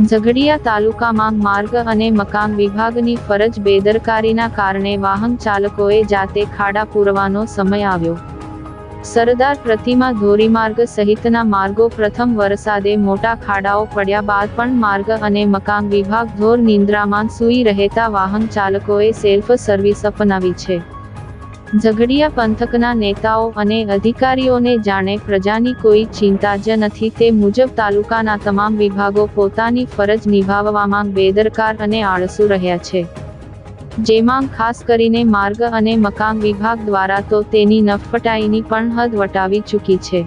ઝઘડિયા તાલુકામાં માર્ગ અને મકાન વિભાગની ફરજ બેદરકારીના કારણે વાહન ચાલકોએ જાતે ખાડા પૂરવાનો સમય આવ્યો. સરદાર પ્રતિમા ધોરીમાર્ગ સહિતના માર્ગો પ્રથમ વરસાદે મોટા ખાડાઓ પડ્યા બાદ પણ માર્ગ અને મકાન વિભાગ ધોર નિંદ્રામાં સૂઈ રહેતા વાહન ચાલકોએ સેલ્ફ સર્વિસ અપનાવી છે. ઝઘડિયા પંથકના નેતાઓ અને અધિકારીઓને જાણે પ્રજાની કોઈ ચિંતા જ નથી તે મુજબ તાલુકાના તમામ વિભાગો પોતાની ફરજ નિભાવવામાં બેદરકાર અને આળસુ રહ્યા છે. જેમાં ખાસ કરીને માર્ગ અને મકાન વિભાગ દ્વારા તો તેની નફટાઈની પણ હદ વટાવી ચૂકી છે.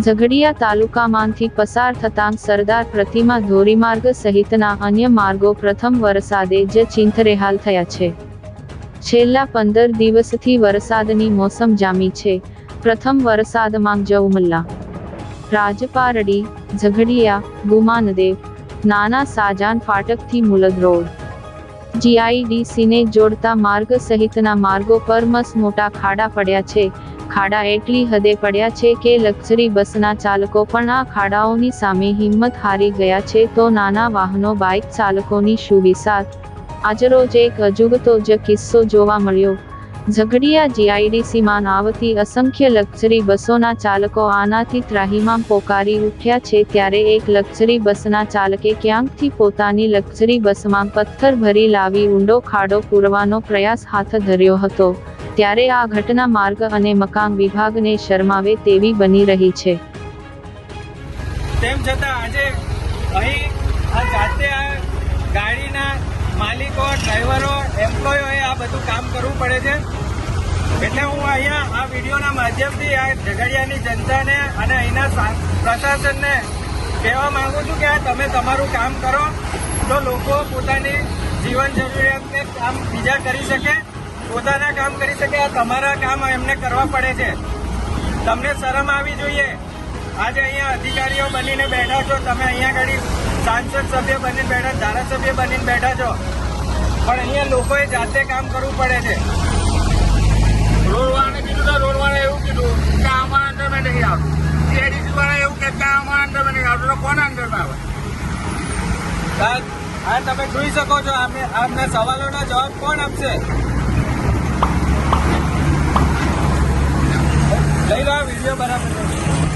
ઝઘડિયા તાલુકામાંથી પસાર થતાં સરદાર પ્રતિમા ધોરીમાર્ગ સહિતના અન્ય માર્ગો પ્રથમ વરસાદે જ ચિંતરેહાલ થયા છે. છેલ્લા પંદર દિવસથી વરસાદની મોસમ જામી છે. પ્રથમ વરસાદમાં જવમલ્લા, રાજપારડી, ઝઘડિયા, ગુમાનદેવ, નાના સાજાન ફાટકથી મુલદ રોડ. જીઆઈડીસીને જોડતા માર્ગ સહિતના માર્ગો પર મસ મોટા ખાડા પડ્યા છે. ખાડા એટલી હદે પડ્યા છે કે લક્ઝરી બસના ચાલકો પણ આ ખાડાઓની સામે હિંમત હારી ગયા છે તો નાના વાહનો, બાઇક ચાલકોની શું વિસાત આજરોજ એક અજુગતો જ કિસ્સો જોવા મળ્યો. ઝઘડિયા જીઆઈડીસીમાં આવતી અસંખ્ય લક્ઝરી બસોના ચાલકો આનાથી ત્રાહીમાં પોકારી ઉઠ્યા છે ત્યારે એક લક્ઝરી બસના ચાલકે ક્યાંકથી પોતાની લક્ઝરી બસમાં પથ્થર ભરી લાવી ઊંડો ખાડો પૂરવાનો પ્રયાસ હાથ ધર્યો હતો. ત્યારે આ ઘટના માર્ગ અને મકાન વિભાગને શરમાવે તેવી બની રહી છે. તેમ છતાં આજે અહીં ગાડીના માલિકો, ડ્રાઈવરો એમ્પ્લોયોએ આ બધું કામ કરવું પડે છે. એટલે હું અહીંયા આ વિડીયોના માધ્યમથી આ ઝઘડિયાની જનતાને અને અહીંના પ્રશાસનને કહેવા માંગુ છું કે આ તમે તમારું કામ કરો, તો લોકો પોતાની જીવન જરૂરિયાતને કામ બીજા કરી શકે, પોતાના કામ કરી શકે, આ તમારા કામ એમને કરવા પડે છે. તમને શરમ આવી જોઈએ. આજે અહીંયા અધિકારીઓ બનીને બેઠા છો, તમે અહીંયા આગળ સાંસદ સભ્ય બનીને બેઠા, ધારાસભ્ય બનીને બેઠા છો. પણ અહીંયા લોકોએ જાતે કામ કરવું પડે છે. રોડવાળાને કીધું તો રોડવાળા એવું કીધું કે અમારા અંડરમાં નહીં આવતું એડીસી વાળા એવું કે અમારા અંડરમાં નહીં આવતું કોના અંડરમાં આવે? સાહેબ હા તમે જોઈ શકો છો આમને સવાલોના જવાબ કોણ આપશે? લઈ લો વીડિયો બરાબર.